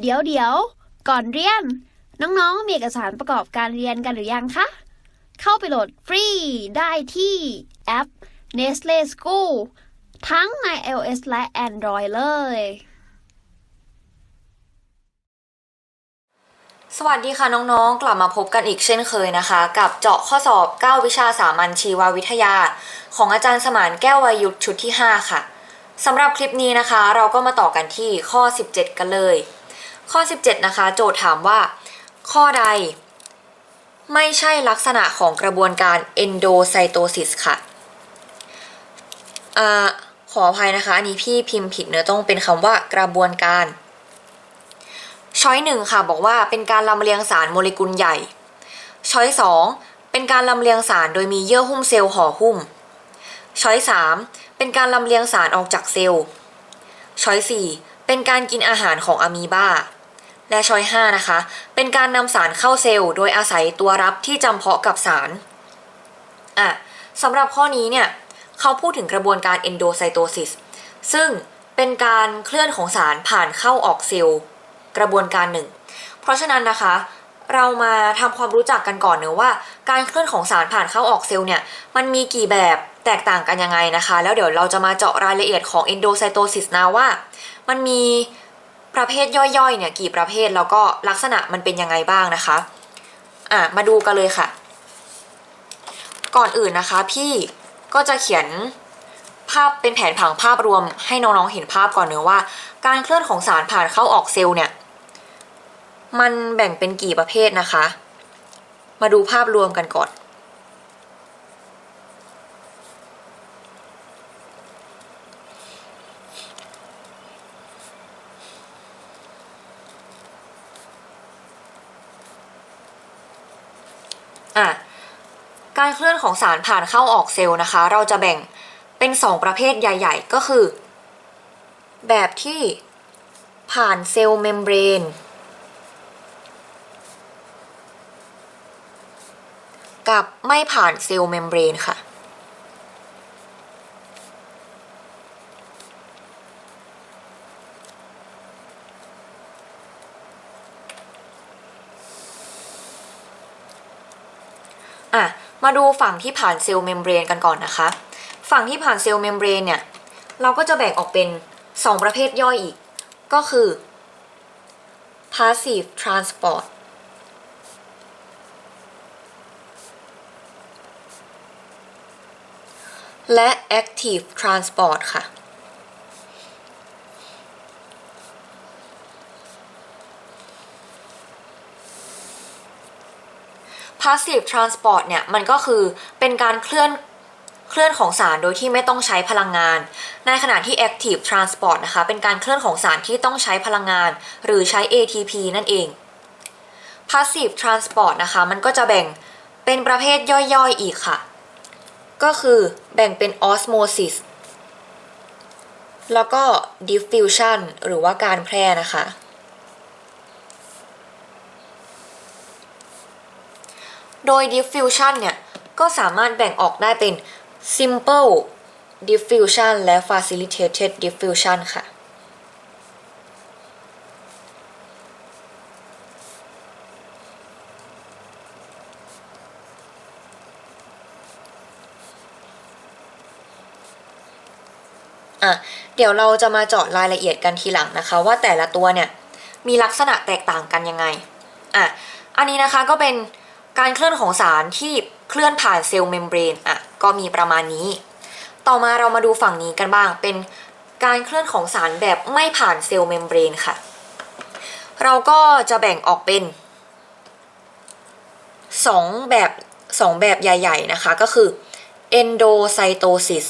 เดี๋ยวเดี๋ยว ก่อนเรียน น้องๆ มีเอกสารประกอบการเรียนกันหรือยังคะ เข้าไปโหลดฟรีได้ที่แอป Nestle School ทั้งใน iOS และ Android เลย สวัสดีค่ะน้องๆ กลับมาพบกันอีกเช่นเคยนะคะ กับเจาะข้อสอบ 9 วิชาสามัญชีววิทยา ของอาจารย์สมานแก้ววายุทธชุดที่ 5 ค่ะสำหรับคลิปนี้นะคะ เราก็มาต่อกันที่ข้อ 17 กันเลย ข้อ 17 นะคะ โจทย์ถามว่า ข้อใด ไม่ใช่ลักษณะของกระบวนการ endocytosis ค่ะอขออภัยนะคะ อันนี้พี่พิมพ์ผิดเนื้อต้องเป็นคำว่ากระบวนการช้อยหนึ่งค่ะบอกว่าเป็นการลำเลียงสารโมเลกุลใหญ่ช้อยสองเป็นการลำเลียงสารโดยมีเยื่อหุ้มเซลล์ห่อหุ้มช้อยสามเป็นการลำเลียงสารออกจากเซลล์ช้อยสี่เป็นการกินอาหารของอะมีบา และช้อยห้านะคะ เป็นการนำสารเข้าเซลล์ โดยอาศัยตัวรับที่จำเพาะกับสารอะสำหรับข้อนี้เนี่ยเขาพูดถึงกระบวนการ endocytosis ซึ่งเป็นการเคลื่อนของสารผ่านเข้าออกเซลล์กระบวนการหนึ่ง เพราะฉะนั้นนะคะ เรามาทำความรู้จักกันก่อนเนอะว่า การเคลื่อนของสารผ่านเข้าออกเซลล์เนี่ยมันมีกี่แบบแตกต่างกันยังไงนะคะ แล้วเดี๋ยวเราจะมาเจาะรายละเอียดของ endocytosis นะว่า มันมี ประเภทย่อยๆเนี่ยกี่ประเภทแล้วก็ลักษณะมันเป็นยังไงบ้างนะคะอะมาดูกันเลยค่ะ ก่อนอื่นนะคะ พี่ก็จะเขียนภาพเป็นแผนผังภาพรวมให้น้องๆเห็นภาพก่อนเนอะว่า การเคลื่อนของสารผ่านเข้าออกเซลล์เนี่ย มันแบ่งเป็นกี่ประเภทนะคะ มาดูภาพรวมกันก่อน อะการเคลื่อนของสารผ่านเข้าออกเซลล์นะคะ เราจะแบ่งเป็น 2 ประเภทใหญ่ ๆ ก็คือ แบบที่ผ่านเซลล์เมมเบรนกับไม่ผ่านเซลล์เมมเบรนค่ะ อะ มาดูฝั่งที่ผ่านเซลล์เมมเบรนกันก่อนนะคะ ฝั่งที่ผ่านเซลล์เมมเบรนเนี่ย เราก็จะแบ่งออกเป็น 2 ประเภทย่อยอีก ก็คือ passive transport และ active transport ค่ะ passive transport เนี่ยมันก็คือเป็นการเคลื่อนเคลื่อนของสารโดยที่ไม่ต้องใช้พลังงาน ในขณะที่ active transport นะคะเป็นการเคลื่อนของสารที่ต้องใช้พลังงาน หรือใช้ ATP นั่นเอง passive transport นะคะมันก็จะแบ่งเป็นประเภทย่อยๆอีกค่ะ ก็คือแบ่งเป็น osmosis แล้วก็ diffusion หรือว่าการแพร่นะคะ โดย diffusion เนี่ย ก็สามารถแบ่งออกได้เป็น simple diffusion และ facilitated diffusion ค่ะอะ เดี๋ยวเราจะมาเจาะรายละเอียดกันทีหลังนะคะ ว่าแต่ละตัวเนี่ย มีลักษณะแตกต่างกันยังไง อะ อันนี้นะคะก็เป็น การเคลื่อนของสารที่เคลื่อนผ่านเซลล์เมมเบรนอะก็มีประมาณนี้ ต่อมาเรามาดูฝั่งนี้กันบ้าง เป็นการเคลื่อนของสารแบบไม่ผ่านเซลล์เมมเบรนค่ะ เราก็จะแบ่งออกเป็นสองแบบสองแบบใหญ่ ๆ นะคะ ก็คือ endocytosis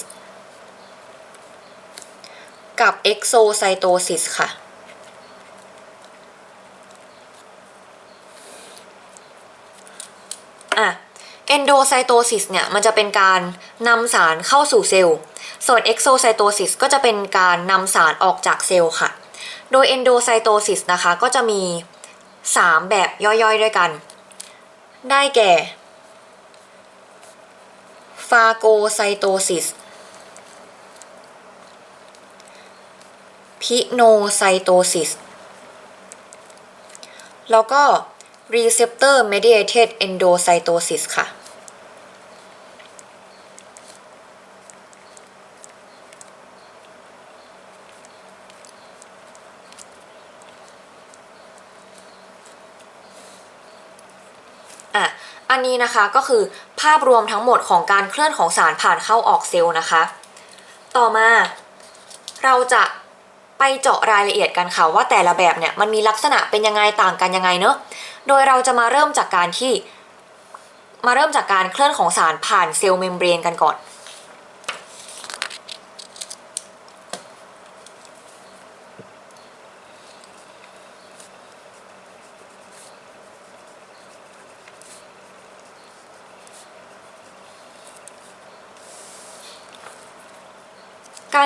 กับ exocytosis ค่ะอะ endocytosis เนี่ยมันจะเป็นการนำสารเข้าสู่เซลล์ ส่วน exocytosis ก็จะเป็นการนำสารออกจากเซลล์ค่ะ โดย endocytosis นะคะก็จะมี 3 แบบย่อยๆด้วยกัน ได้แก่ phagocytosis พิโนไซโตซิสแล้วก็ receptor mediated endocytosis ค่ะอะ อันนี้นะคะก็คือภาพรวมทั้งหมดของการเคลื่อนของสารผ่านเข้าออกเซลล์นะคะ ต่อมาเราจะ ไปเจาะรายละเอียดกันค่ะว่าแต่ละแบบเนี่ยมันมีลักษณะเป็นยังไงต่างกันยังไงเนอะโดยเราจะมาเริ่มจากการที่ มาเริ่มจากการเคลื่อนของสารผ่านเซลล์เมมเบรนกันก่อน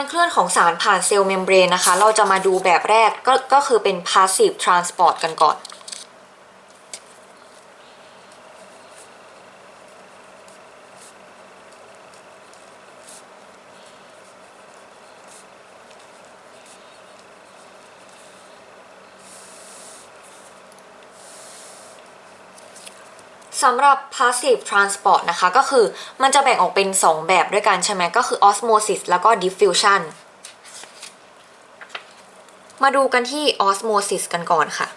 การเคลื่อนของสารผ่านเซลล์เมมเบรนนะคะ เราจะมาดูแบบแรกก็ก็คือเป็น passive transport กันก่อนำหรับ passive transport นะคะ ก็คือมันจะแบ่งออกเป็น 2 แบบด้วยกันใช่ไหมก็คือ osmosis แล้วก็ diffusion มาดูกันที่ osmosis กันก่อนค่ะ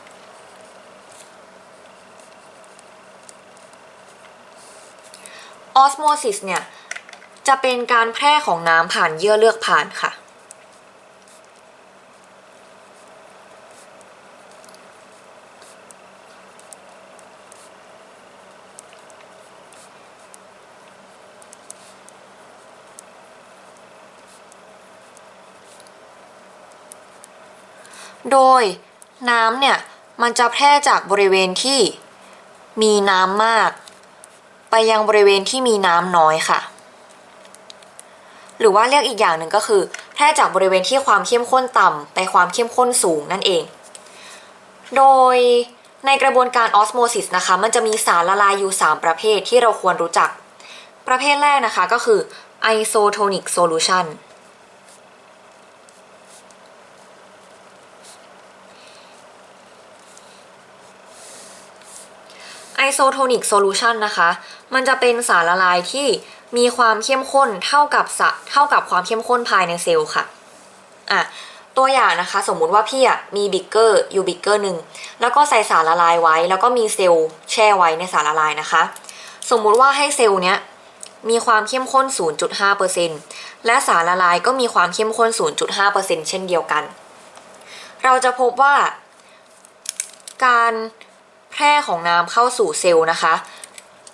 osmosis เนี่ย จะเป็นการแพร่ของน้ำผ่านเยื่อเลือกผ่านค่ะ โดย น้ำเนี่ย มันจะแพร่จากบริเวณที่มีน้ำมาก ไปยังบริเวณที่มีน้ำน้อยค่ะ หรือว่าเรียกอีกอย่างหนึ่งก็คือ แพร่จากบริเวณที่ความเข้มข้นต่ำไปความเข้มข้นสูงนั่นเอง โดยในกระบวนการออสโมซิสนะคะ มันจะมีสารละลายอยู่ 3 ประเภทที่เราควรรู้จัก ประเภทแรกนะคะก็คือ isotonic solution โซโทนิกโซลูชันนะคะ มันจะเป็นสารละลายที่มีความเข้มข้นเท่ากับสะเท่ากับความเข้มข้นภายในเซลล์ค่ะอะตัวอย่างนะคะ สมมุติว่าพี่อะมีบิกเกอร์อยู่บิกเกอร์หนึ่งแล้วก็ใส่สารละลายไว้ แล้วก็มีเซลล์แช่ไว้ในสารละลายนะคะ สมมุติว่าให้เซลล์เนี้ยมีความเข้มข้น 0.5%และสารละลายก็มีความเข้มข้น 0.5%เช่นเดียวกัน เราจะพบว่าการ แพร่ของน้ำเข้าสู่เซลล์นะคะ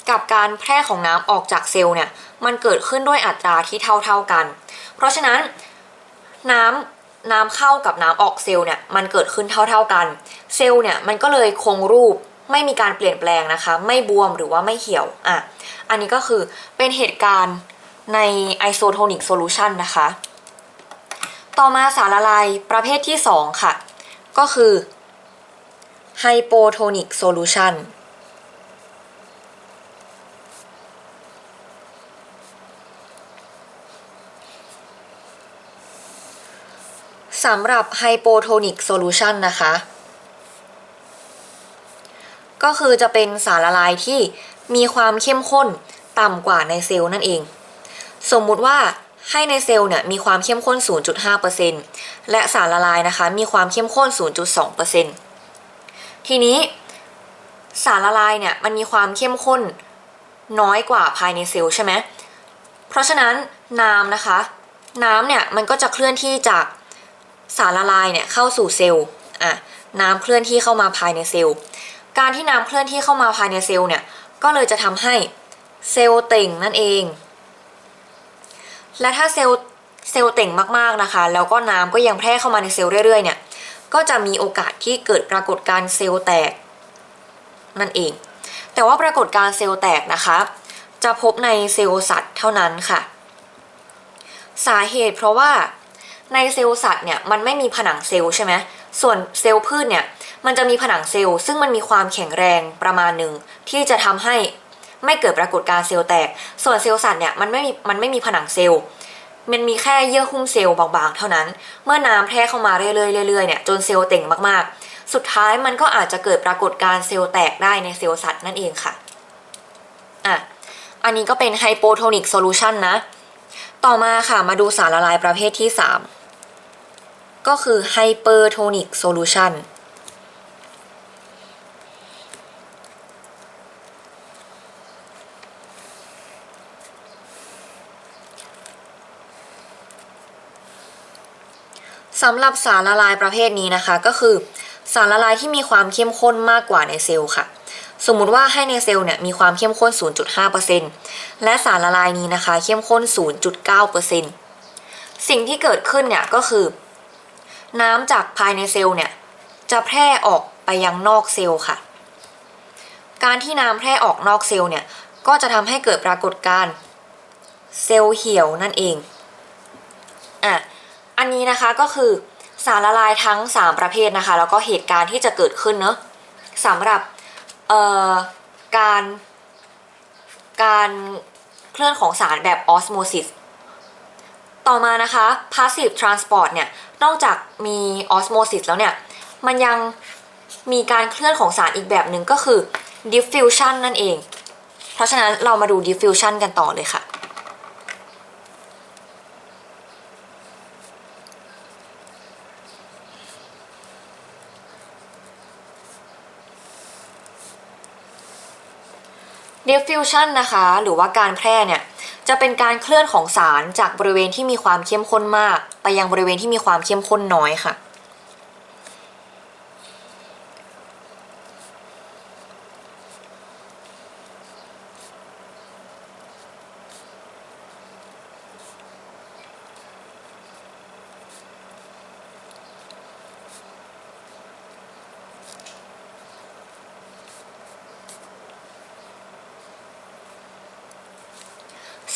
กับการแพร่ของน้ำออกจากเซลล์เนี่ยมันเกิดขึ้นด้วยอัตราที่เท่าๆกัน เพราะฉะนั้นน้ำน้ำเข้ากับน้ำออกเซลล์เนี่ยมันเกิดขึ้นเท่าๆกัน เซลล์เนี่ยมันก็เลยคงรูปไม่มีการเปลี่ยนแปลงนะคะ ไม่บวมหรือว่าไม่เหี่ยวอะอันนี้ก็คือเป็นเหตุการณ์ในไอโซโทนิกโซลูชันนะคะ ต่อมาสารละลายประเภทที่ 2 ค่ะ ก็คือ hypotonic solution สำหรับ hypotonic solution นะคะ ก็คือจะเป็นสารละลายที่มีความเข้มข้นต่ำกว่าในเซลล์นั่นเอง สมมุติว่าให้ในเซลล์เนี่ยมีความเข้มข้น 0.5%และสารละลายนะคะ มีความเข้มข้น 0.2% ทีนี้สารละลายเนี่ยมันมีความเข้มข้นน้อยกว่าภายในเซลล์ใช่ไหมเพราะฉะนั้นน้ำนะคะ น้ำเนี่ยมันก็จะเคลื่อนที่จากสารละลายเนี่ยเข้าสู่เซลล์อะน้ำเคลื่อนที่เข้ามาภายในเซลล์ การที่น้ำเคลื่อนที่เข้ามาภายในเซลล์เนี่ยก็เลยจะทำให้เซลล์เต่งนั่นเอง และถ้าเซลล์เซลล์เต่งมากๆนะคะ แล้วก็น้ำก็ยังแพร่เข้ามาในเซลล์เรื่อยๆเนี่ย ก็จะมีโอกาสที่เกิดปรากฏการเซลล์แตก นั่นเอง แต่ว่าปรากฏการเซลล์แตกนะคะ จะพบในเซลล์สัตว์เท่านั้นค่ะ สาเหตุเพราะว่าในเซลล์สัตว์เนี่ยมันไม่มีผนังเซลล์ใช่ไหมส่วนเซลล์พืชเนี่ยมันจะมีผนังเซลล์ซึ่งมันมีความแข็งแรงประมาณหนึ่งที่จะทำให้ไม่เกิดปรากฏการเซลล์แตก ส่วนเซลล์สัตว์เนี่ยมันไม่มีมันไม่มีผนังเซลล์ มันมีแค่เยื่อหุ้มเซลล์บางๆ เท่านั้น เมื่อน้ำแพร่เข้ามาเรื่อยๆเรื่อยๆเนี่ยจนเซลล์เต่งมากๆ สุดท้ายมันก็อาจจะเกิดปรากฏการณ์เซลล์แตกได้ในเซลล์สัตว์นั่นเองค่ะอะอันนี้ก็เป็นไฮโปโทนิกโซลูชันนะ ต่อมาค่ะมาดูสารละลายประเภทที่ 3 ก็คือไฮเปอร์โทนิกโซลูชันสำหรับสารละลายประเภทนี้นะคะ ก็คือสารละลายที่มีความเข้มข้นมากกว่าในเซลล์ค่ะ สมมุติว่าให้ในเซลล์เนี่ยมีความเข้มข้น 0.5%และสารละลายนี้นะคะ เข้มข้น 0.9%สิ่งที่เกิดขึ้นเนี่ยก็คือ น้ำจากภายในเซลล์เนี่ยจะแพร่ออกไปยังนอกเซลล์ค่ะ การที่น้ำแพร่ออกนอกเซลล์เนี่ยก็จะทำให้เกิดปรากฏการณ์เซลล์เหี่ยวนั่นเองอะ อันนี้นะคะก็คือสารละลายทั้ง 3 ประเภทนะคะ แล้วก็เหตุการณ์ที่จะเกิดขึ้นเนอะสำหรับการการเคลื่อนของสารแบบออสโมซิสต่อมานะคะ passive transport เนี่ย นอกจากมีออสโมซิสแล้วเนี่ย มันยังมีการเคลื่อนของสารอีกแบบหนึ่งก็คือ diffusion นั่นเอง เพราะฉะนั้นเรามาดู diffusion กันต่อเลยค่ะ diffusion นะคะ หรือว่าการแพร่เนี่ยจะเป็นการเคลื่อนของสารจากบริเวณที่มีความเข้มข้นมาก ไปยังบริเวณที่มีความเข้มข้นน้อยค่ะ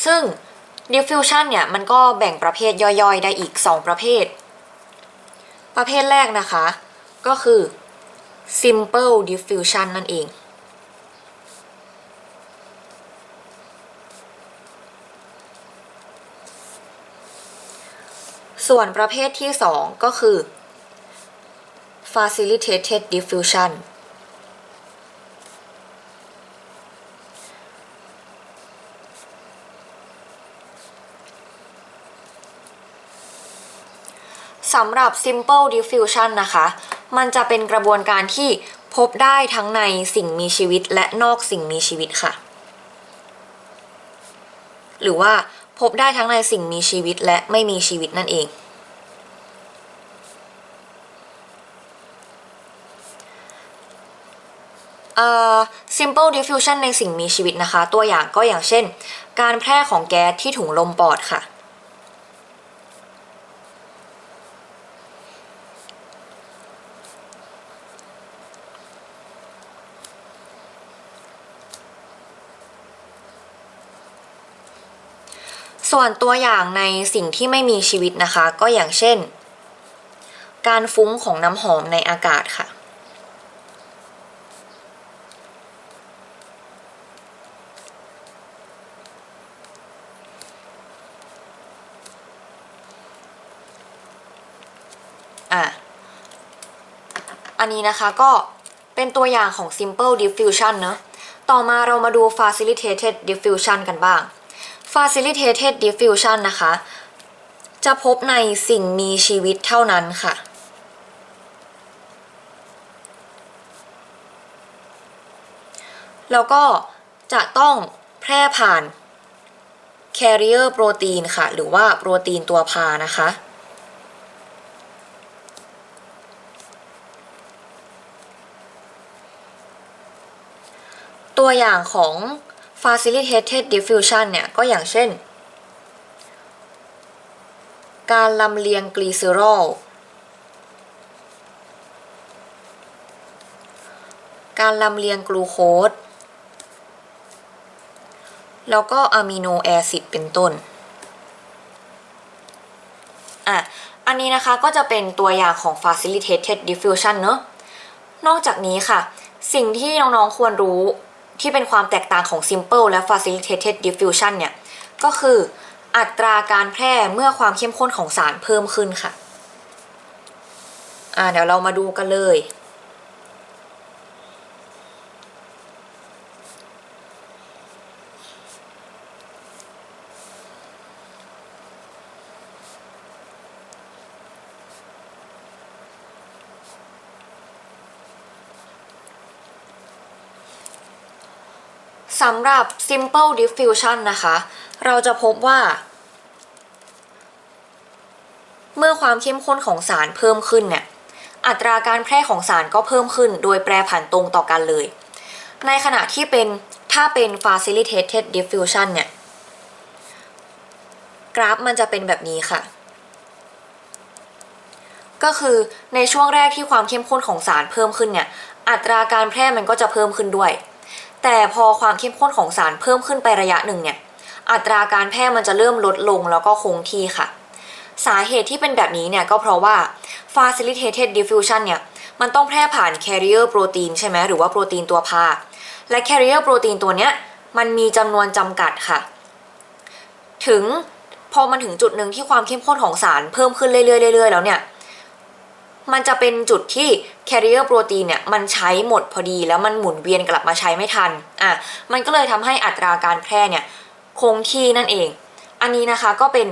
ซึ่ง diffusion เนี่ยมันก็แบ่งประเภทย่อยๆ ได้อีก 2 ประเภท ประเภทแรกนะคะ ก็คือ simple diffusion นั่นเอง ส่วนประเภทที่ 2 ก็คือ facilitated diffusion สำหรับ simple diffusion นะคะ มันจะเป็นกระบวนการที่พบได้ทั้งในสิ่งมีชีวิตและนอกสิ่งมีชีวิตค่ะ หรือว่าพบได้ทั้งในสิ่งมีชีวิตและไม่มีชีวิตนั่นเองเอ่อ simple diffusion ในสิ่งมีชีวิตนะคะ ตัวอย่างก็อย่างเช่น การแพร่ของแก๊สที่ถุงลมปอดค่ะ ส่วนตัวอย่างในสิ่งที่ไม่มีชีวิตนะคะ ก็อย่างเช่น การฟุ้งของน้ำหอมในอากาศค่ะ อะ อันนี้นะคะก็เป็นตัวอย่างของ simple diffusion เนอะต่อมาเรามาดู facilitated diffusion กันบ้าง facilitated diffusion นะคะ จะพบในสิ่งมีชีวิตเท่านั้นค่ะ แล้วก็จะต้องแพร่ผ่าน carrier protein ค่ะ หรือว่าโปรตีนตัวพานะคะตัวอย่างของ facilitated diffusion เนี่ยก็อย่างเช่น การลำเลียงกลีเซอรอลการลำเลียงกลูโคสแล้วก็อะมิโนแอซิดเป็นต้น อะ อันนี้นะคะก็จะเป็นตัวอย่างของ facilitated diffusion เนอะนอกจากนี้ค่ะ สิ่งที่น้องๆควรรู้ ที่เป็นความแตกต่างของ simple และ facilitated diffusion เนี่ย ก็คืออัตราการแพร่เมื่อความเข้มข้นของสารเพิ่มขึ้นค่ะ อ่าเดี๋ยวเรามาดูกันเลย สำหรับ simple diffusion นะคะ เราจะพบว่า เมื่อความเข้มข้นของสารเพิ่มขึ้นเนี่ย อัตราการแพร่ของสารก็เพิ่มขึ้น โดยแปรผันตรงต่อกันเลย ในขณะที่เป็นถ้าเป็น facilitated diffusion เนี่ย กราฟมันจะเป็นแบบนี้ค่ะ ก็คือในช่วงแรกที่ความเข้มข้นของสารเพิ่มขึ้นเนี่ย อัตราการแพร่มันก็จะเพิ่มขึ้นด้วย แต่พอความเข้มข้นของสารเพิ่มขึ้นไประยะหนึ่งเนี่ย อัตราการแพร่มันจะเริ่มลดลงแล้วก็คงที่ค่ะ สาเหตุที่เป็นแบบนี้เนี่ยก็เพราะว่า facilitated diffusion เนี่ย มันต้องแพร่ผ่าน carrier protein ใช่ไหมหรือว่าโปรตีนตัวพา และ carrier protein ตัวเนี้ยมันมีจำนวนจำกัดค่ะ ถึงพอมันถึงจุดหนึ่งที่ความเข้มข้นของสารเพิ่มขึ้นเรื่อยๆเรื่อยๆแล้วเนี่ย มันจะเป็นจุดที่ carrier protein เนี่ยมันใช้หมดพอดีแล้วมันหมุนเวียนกลับมาใช้ไม่ทันอะมันก็เลยทำให้อัตราการแพร่เนี่ยคงที่นั่นเอง อันนี้นะคะก็เป็น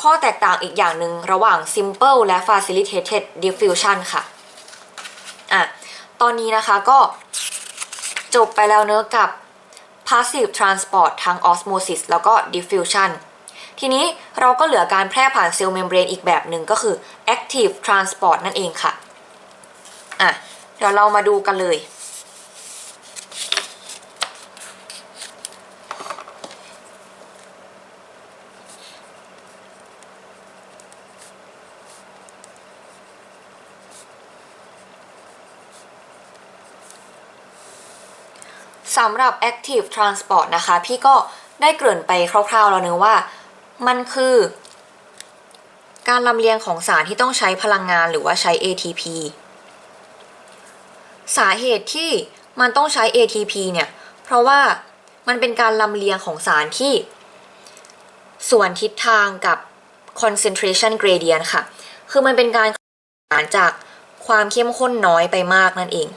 ข้อแตกต่างอีกอย่างหนึ่งระหว่าง simple และ facilitated diffusion ค่ะอะตอนนี้นะคะก็จบไปแล้วเนื้อกับ passive transport ทั้ง osmosis แล้วก็ diffusion ทีนี้เราก็เหลือการแพร่ผ่านเซลล์เมมเบรนอีกแบบหนึ่งก็คือ active transport นั่นเองค่ะ อะ เดี๋ยวเรามาดูกันเลยสำหรับ active transport นะคะ พี่ก็ได้เกริ่นไปคร่าวๆ แล้วเนึงว่า มันคือ การลำเลียงของสารที่ต้องใช้พลังงานหรือว่าใช้ ATP สาเหตุที่มันต้องใช้ ATP เนี่ย เพราะว่ามันเป็นการลำเลียงของสารที่ ส่วนทิศทางกับ concentration gradient ค่ะ คือมันเป็นการสารจากความเข้มข้นน้อยไปมากนั่นเอง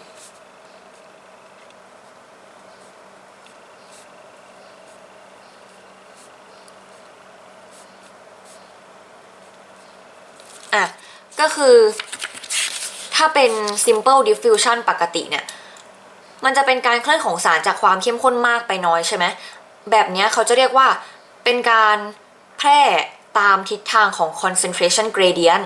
อะ ก็คือถ้าเป็น simple diffusion ปกติเนี่ย มันจะเป็นการเคลื่อนของสารจากความเข้มข้นมากไปน้อยใช่ไหม แบบเนี้ยเขาจะเรียกว่าเป็นการแพร่ตามทิศทางของ concentration gradient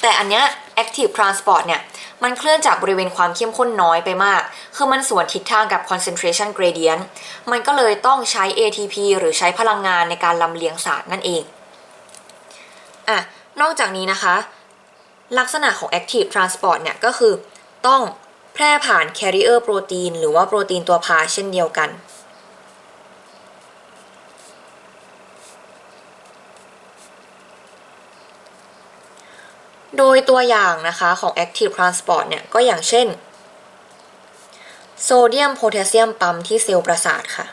แต่อันเนี้ย active transport เนี่ย มันเคลื่อนจากบริเวณความเข้มข้นน้อยไปมาก คือมันสวนทิศทางกับ concentration gradient มันก็เลยต้องใช้ ATP หรือใช้พลังงานในการลำเลียงสารนั่นเอง อะ นอกจากนี้นะคะ ลักษณะของ active transport เนี่ยก็คือต้องแพร่ผ่าน carrier protein หรือว่าโปรตีนตัวพาเช่นเดียวกัน โดยตัวอย่างนะคะของ active transport เนี่ยก็อย่างเช่น โซเดียมโพแทสเซียมปั๊มที่เซลล์ประสาทค่ะ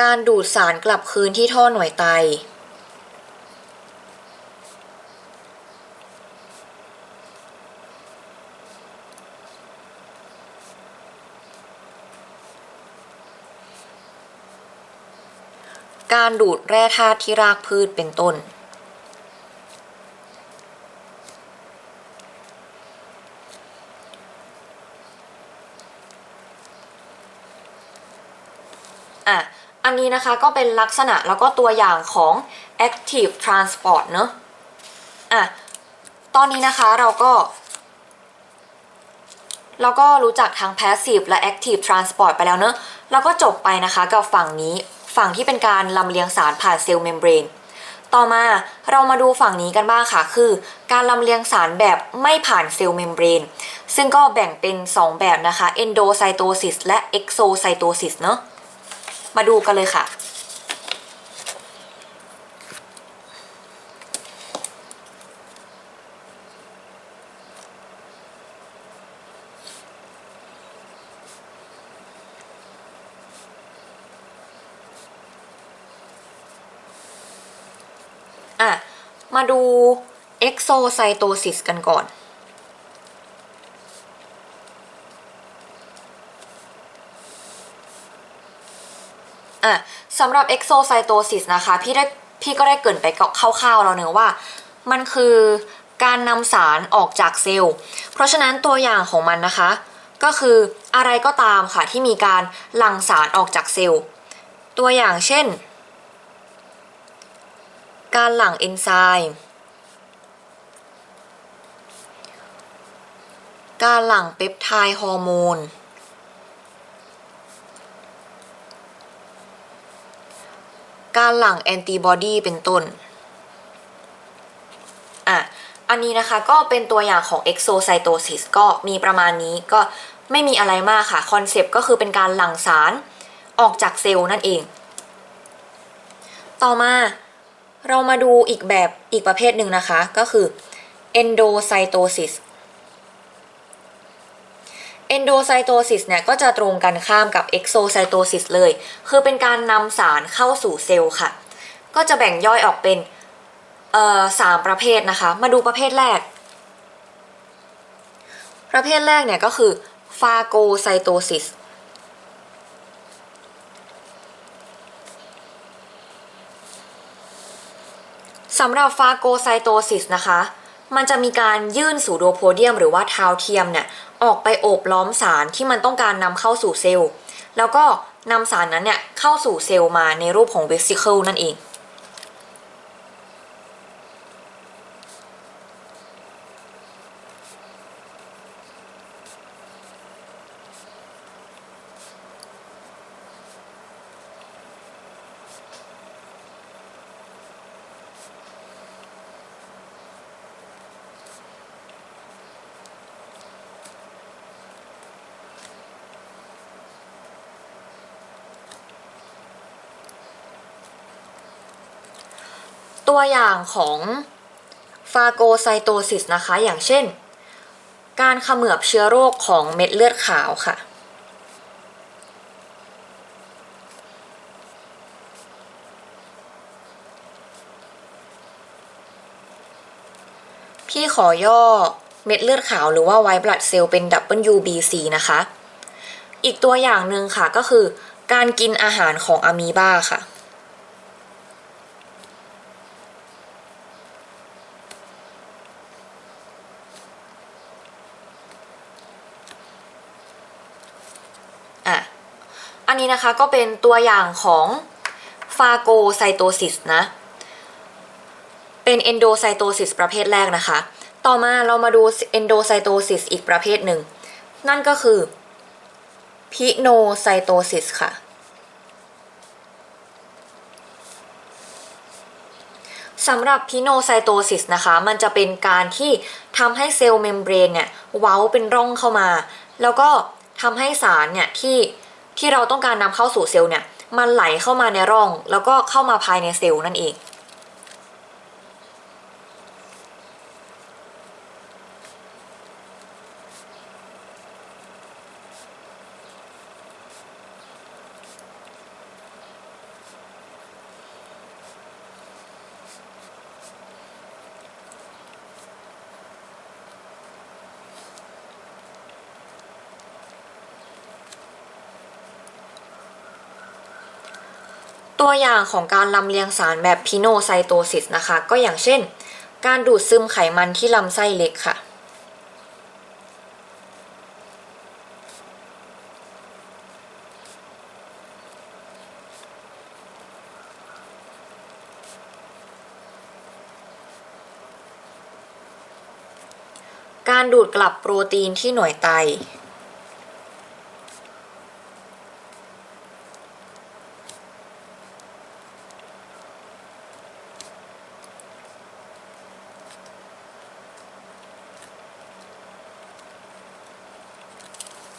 การดูดสารกลับคืนที่ท่อหน่วยไต การดูดแร่ธาตุที่รากพืชเป็นต้น อะ อันนี้นะคะก็เป็นลักษณะแล้วก็ตัวอย่างของ active transport เนอะอะ ตอนนี้นะคะเราก็เราก็รู้จักทั้ง passive และ active transport ไปแล้วเนอะ แล้วก็จบไปนะคะกับฝั่งนี้ ฝั่งที่เป็นการลำเลียงสารผ่านเซลล์เมมเบรนต่อมาเรามาดูฝั่งนี้กันบ้างค่ะ คือ การลำเลียงสารแบบไม่ผ่านเซลล์เมมเบรนซึ่งก็แบ่งเป็น 2 แบบนะคะ endocytosis และ exocytosis เนอะมาดูกันเลยค่ะอะ มาดู exocytosis กันก่อน อะสำหรับ exocytosis นะคะ พี่ได้พี่ก็ได้เกินไปคร่าวๆแล้วเนอะว่า มันคือการนำสารออกจากเซลล์ เพราะฉะนั้นตัวอย่างของมันนะคะ ก็คืออะไรก็ตามค่ะที่มีการหลั่งสารออกจากเซลล์ ตัวอย่างเช่น การหลั่งเอนไซม์ การหลั่งเปปไทด์ฮอร์โมน การหลั่งแอนติบอดีเป็นต้น อะ อันนี้นะคะก็เป็นตัวอย่างของ exocytosis ก็มีประมาณนี้ก็ไม่มีอะไรมากค่ะ คอนเซปต์ก็คือเป็นการหลั่งสารออกจากเซลล์นั่นเอง ต่อมาเรามาดูอีกแบบอีกประเภทหนึ่งนะคะ ก็คือ endocytosis endocytosis เนี่ยก็จะตรงกันข้ามกับ exocytosis เลย คือเป็นการนำสารเข้าสู่เซลล์ค่ะ ก็จะแบ่งย่อยออกเป็นสามประเภทนะคะ มาดูประเภทแรก ประเภทแรกเนี่ยก็คือฟาโกไซโตซิสสำหรับฟาโกไซโตซิสนะคะ มันจะมีการยื่นสูโดโพเดียม หรือว่าเท้าเทียมเนี่ยออกไปโอบล้อมสารที่มันต้องการนำเข้าสู่เซลล์ แล้วก็นำสารนั้นเนี่ยเข้าสู่เซลล์มาในรูปของเวสซิเคิลนั่นเอง ตัวอย่างของฟาโกไซโตซิสนะคะ อย่างเช่น การเขมือบเชื้อโรคของเม็ดเลือดขาวค่ะ พี่ขอย่อเม็ดเลือดขาวหรือว่า white blood cell เป็น WBC นะคะ อีกตัวอย่างหนึ่งค่ะก็คือ การกินอาหารของอะมีบาค่ะ อะ อั นนี้นะคะก็เป็นตัวอย่างของฟาโกไซโตซิสนะ เป็นเอนโดไซโตซิสประเภทแรกนะคะ ต่อมาเรามาดูเอนโดไซโตซิสอีกประเภทหนึ่ง นั่นก็คือพิโนไซโตซิสค่ะ สำหรับพิโนไซโตซิสนะคะ มันจะเป็นการที่ทำให้เซลล์เมมเบรนเนี่ย เว้าเป็นร่องเข้ามา แล้วก็ทำให้สารเนี่ยที่ ที่เราต้องการนำเข้าสู่เซลล์เนี่ยมันไหลเข้ามาในร่อง แล้วก็เข้ามาภายในเซลล์นั่นเอง อย่างของการลำเลียงสารแบบพิโนไซโตซิสนะคะ ก็อย่างเช่น การดูดซึมไขมันที่ลำไส้เล็กค่ะการดูดกลับโปรตีนที่หน่วยไต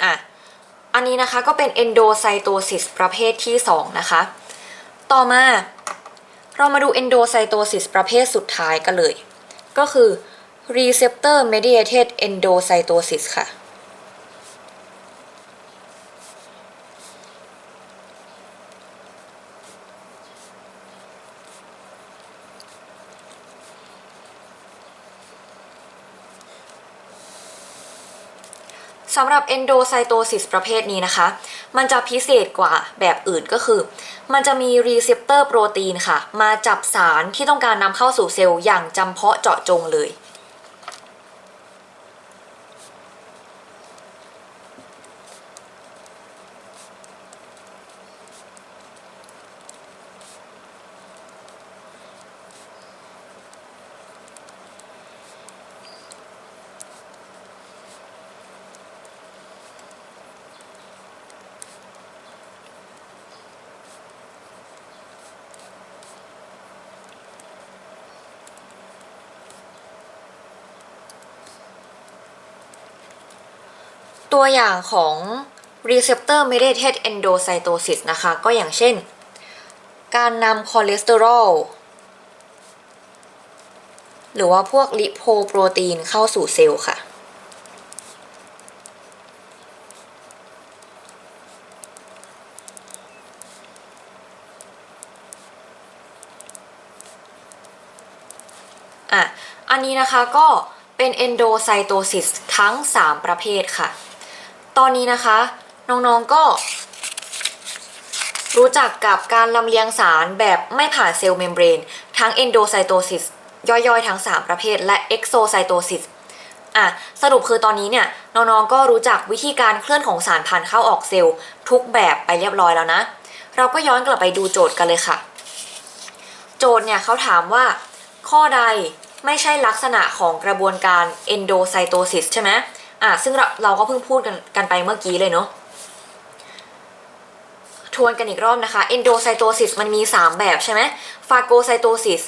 อะ อั นี้นะคะก็เป็นเอนโดไซโตซิสประเภทที่ 2 นะคะ ต่อมาเรามาดูเอนโดไซโตซิสประเภทสุดท้ายกันเลย ก็คือ receptor mediated endocytosis ค่ะ เอนโดไซโตซิสประเภทนี้นะคะ มันจะพิเศษกว่าแบบอื่นก็คือ มันจะมีรีเซพเตอร์โปรตีนค่ะ มาจับสารที่ต้องการนำเข้าสู่เซลล์อย่างจำเพาะเจาะจงเลย ตัวอย่างของ receptor mediated endocytosis นะคะ ก็อย่างเช่น การนำคอเลสเตอรอลหรือว่าพวกลิโพโปรตีนเข้าสู่เซลล์ค่ะ อะ อันนี้นะคะก็เป็น endocytosis ทั้ง 3 ประเภทค่ะ ตอนนี้นะคะน้องๆก็รู้จักกับการลำเลียงสารแบบไม่ผ่านเซลล์เมมเบรน ทั้ง endocytosis ย่อยๆ ทั้ง 3 ประเภท และ exocytosis อะสรุปคือตอนนี้เนี่ยน้องๆก็รู้จักวิธีการเคลื่อนของสารผ่านเข้าออกเซลล์ทุกแบบไปเรียบร้อยแล้วนะ เราก็ย้อนกลับไปดูโจทย์กันเลยค่ะ โจทย์เนี่ยเขาถามว่า ข้อใดไม่ใช่ลักษณะของกระบวนการ endocytosis ใช่ไหม อะซึ่งเราเราก็เพิ่งพูดกันกันไปเมื่อกี้เลยเนาะทวนกันอีกรอบนะคะ endocytosis มันมี 3 แบบใช่ไหม phagocytosis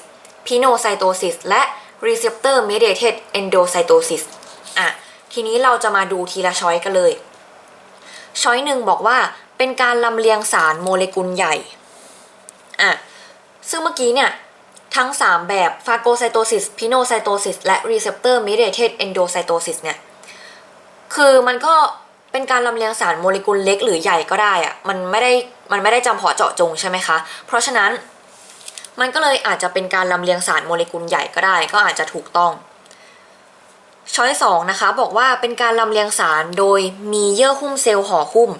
pinocytosis และ receptor mediated endocytosis อะทีนี้เราจะมาดูทีละช้อยกันเลย ช้อยหนึ่งบอกว่าเป็นการลำเลียงสารโมเลกุลใหญ่อะซึ่งเมื่อกี้เนี่ยทั้ง 3 แบบ phagocytosis pinocytosis และ receptor mediated endocytosis เนี่ย คือมันก็เป็นการลำเลียงสารโมเลกุลเล็กหรือใหญ่ก็ได้อะมันไม่ได้มันไม่ได้จำเพาะเจาะจงใช่ไหมคะ เพราะฉะนั้นมันก็เลยอาจจะเป็นการลำเลียงสารโมเลกุลใหญ่ก็ได้ ก็อาจจะถูกต้องช้อยสองนะคะบอกว่าเป็นการลำเลียงสารโดยมีเยื่อหุ้มเซลล์ห่อหุ้ม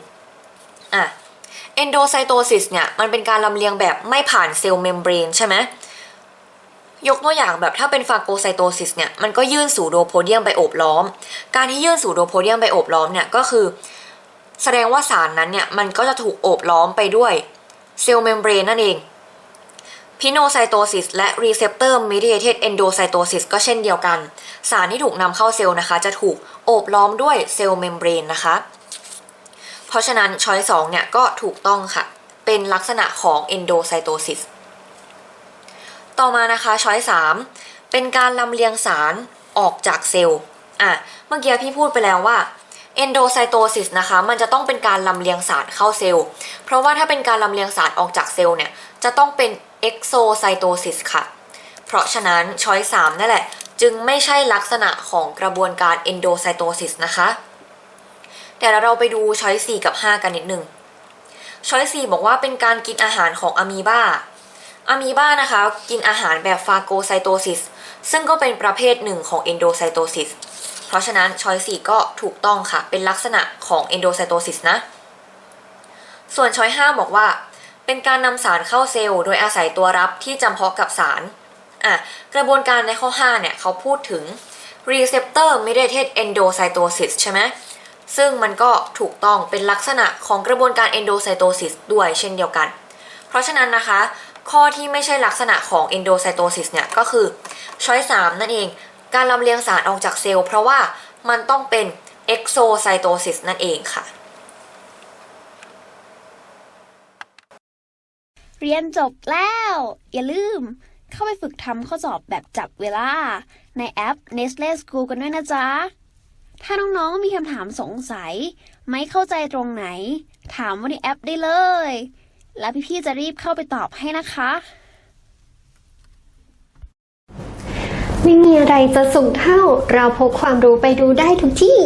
อะ endocytosis เนี่ยมันเป็นการลำเลียงแบบไม่ผ่านเซลล์เมมเบรนใช่ไหม ยกตัวอย่างแบบถ้าเป็นฟาโกไซโตซิสเนี่ยมันก็ยื่นสู่โดโพเดียมไปโอบล้อม การที่ยื่นสู่โดโพเดียมไปโอบล้อมเนี่ยก็คือ แสดงว่าสารนั้นเนี่ยมันก็จะถูกโอบล้อมไปด้วยเซลล์เมมเบรนนั่นเองพิโนไซโตซิสและรีเซปเตอร์ mediated endocytosis ก็เช่นเดียวกัน สารที่ถูกนำเข้าเซลล์นะคะ จะถูกโอบล้อมด้วยเซลล์เมมเบรนนะคะ เพราะฉะนั้นช้อย2เนี่ยก็ถูกต้องค่ะ เป็นลักษณะของ endocytosis ต่ ต่อมานะคะช้อย3เป็นการลำเลียงสารออกจากเซลล์อะเมื่อกี้พี่พูดไปแล้วว่า endocytosis นะคะ มันจะต้องเป็นการลำเลียงสารเข้าเซลล์ เพราะว่าถ้าเป็นการลำเลียงสารออกจากเซลล์เนี่ย จะต้องเป็น exocytosis ค่ะ เพราะฉะนั้นช้อย3นั่นแหละ จึงไม่ใช่ลักษณะของกระบวนการ endocytosis นะคะ เดี๋ยวเราไปดูช้อย4กับ5กันนิดนึงช้อย4บอกว่าเป็นการกินอาหารของอะมีบา อะมีบ้านะคะ กินอาหารแบบฟาโกไซโตซิสซึ่งก็เป็นประเภทหนึ่งของเอนโดไซโตซิสเพราะฉะนั้นช้อยสี่ก็ถูกต้องค่ะ เป็นลักษณะของเอนโดไซโตซิสนะ ส่วนช้อยห้าบอกว่า เป็นการนำสารเข้าเซลล์โดยอาศัยตัวรับที่จำเพาะกับสารอะกระบวนการในข้อ 5 เนี่ย เขาพูดถึง receptor mediated endocytosis ใช่ไหมซึ่งมันก็ถูกต้องเป็นลักษณะของกระบวนการ endocytosis ด้วยเช่นเดียวกัน เพราะฉะนั้นนะคะ ข้อที่ไม่ใช่ลักษณะของ endocytosis เนี่ยก็คือช้อย3นั่นเอง การลำเลียงสารออกจากเซลล์ เพราะว่ามันต้องเป็น exocytosis นั่นเองค่ะ เรียนจบแล้ว อย่าลืมเข้าไปฝึกทำข้อสอบแบบจับเวลา ในแอป Nestle School กันด้วยนะจ๊ะ ถ้าน้องๆมีคำถามสงสัย ไม่เข้าใจตรงไหน ถามว่าในแอปได้เลย แล้วพี่ๆจะรีบเข้าไปตอบให้นะคะไม่มีอะไรจะสูงเท่า เราพกความรู้ไปดูได้ทุกที่